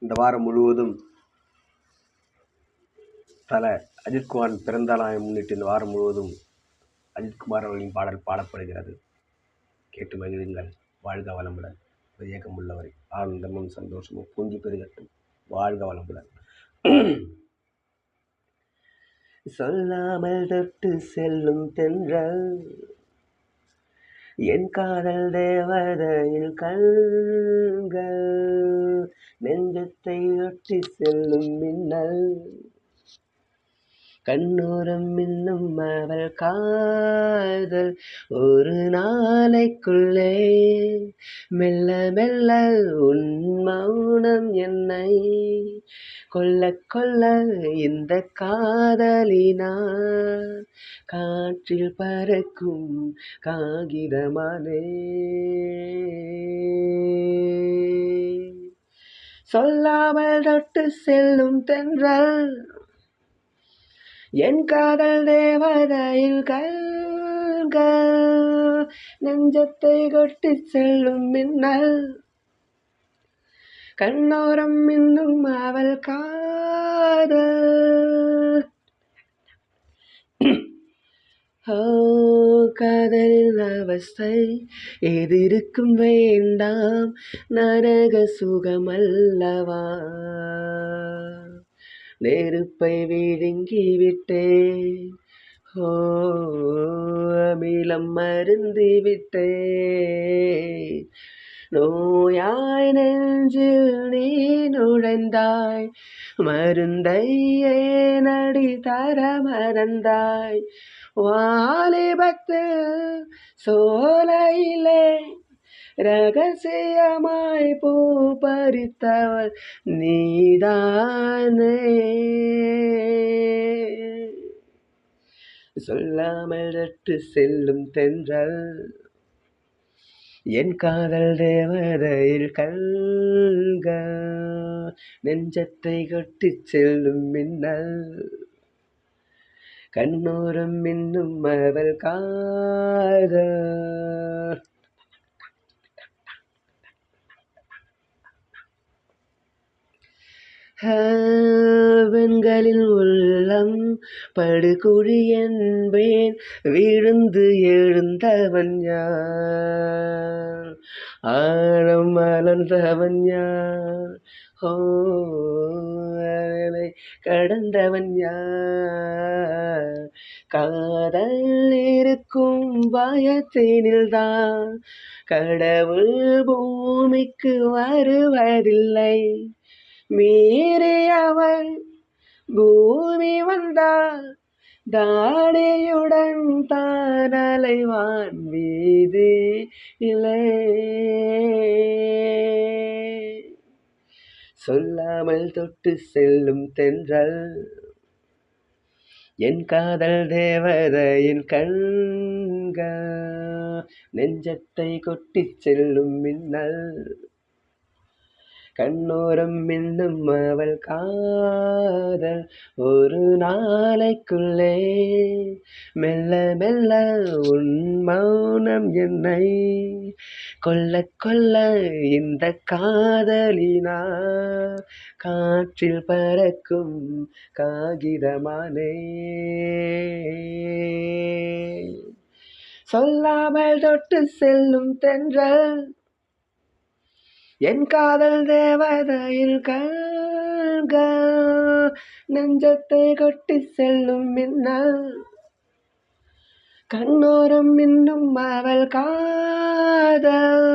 இந்த வாரம் முழுவதும் தல அஜித்குமார் பிறந்தநாளை முன்னிட்டு இந்த வாரம் முழுவதும் அஜித்குமார் அவர்களின் பாடல் பாடப்படுகிறது. கேட்டு மகிழுங்கள். வாழ்க வளமுடன். இயக்கம் உள்ளவரை ஆனந்தமும் சந்தோஷமும் பூஞ்சி பெருகட்டும். வாழ்க வளமுடன். சொல்லாமல் தொட்டு செல்லும் தென்றல். என் காதல் தேவதையில் கண்கள் நெஞ்சத்தை ஒட்டி செல்லும் மின்னல். கண்ணூரம் மின்னும் அவள் காதல். ஒரு நாளைக்குள்ளே மெல்ல மெல்ல உன் மௌனம் என்னை கொல்ல கொல்ல இந்த காதலினா காற்றில் பறக்கும் காகிதமானே. சொல்லாமல் தொட்டு செல்லும் தென்றல் என் காதல் தேவதையில் கல்கள் நெஞ்சத்தை கொட்டி செல்லும் மின்னல். கண்ணோரம் இன்னும் அவள் காதல். ஓ காதலின் அவஸ்தை எதிர்க்கும் வேண்டாம் நரக சுகமல்லவா? நெருப்பை விழுங்கி விட்டேன். ஓ அமிலம் மருந்து விட்டேன். நோயாய் நெஞ்சில் நீ நுழைந்தாய். மருந்தையே நடி தர மறந்தாய்? வாலிபத்து சோலையிலே ரகசியமாய் பூ பறித்தவள் நீதானே. சொல்லாமல் தொட்டு செல்லும் தென்றல் என் காதல் தேவதையில் கண்கள் நெஞ்சத்தை கொட்டி செல்லும் மின்னல் கண்ணோரம் மின்னும் அவள் காதல். பெண்களின் உள்ளம் படுகுழி என்பேன். விழுந்து எழுந்தவன் யார்? ஆழம் மலர்ந்தவன் யார்? ஓ கடந்தவன் யார்? காதல் இருக்கும் பயத்தினில்தான் கடவுள் பூமிக்கு வருவதில்லை. மீறியவள் பூமி வந்தாள் தாடியுடன் தான் அலைவான் வீதி இலே. சொல்லாமல் தொட்டு செல்லும் தென்றல் என் காதல் தேவதையின் கண்கள் நெஞ்சத்தை கொட்டிச் செல்லும் மின்னல். கண்ணோரம் மின்னும் அவள் காதல். ஒரு நாளைக்குள்ளே மெல்ல மெல்ல உன் மௌனம் என்னை கொல்ல கொல்ல இந்த காதலினா காற்றில் பறக்கும் காகிதமானே. சொல்லாமல் தொட்டு செல்லும் தென்றல் என் காதல் தேவதையில் கண்கள் நெஞ்சத்தை கொட்டி செல்லும் மின்னல். கண்ணோரம் இன்னும் அவள் காதல்.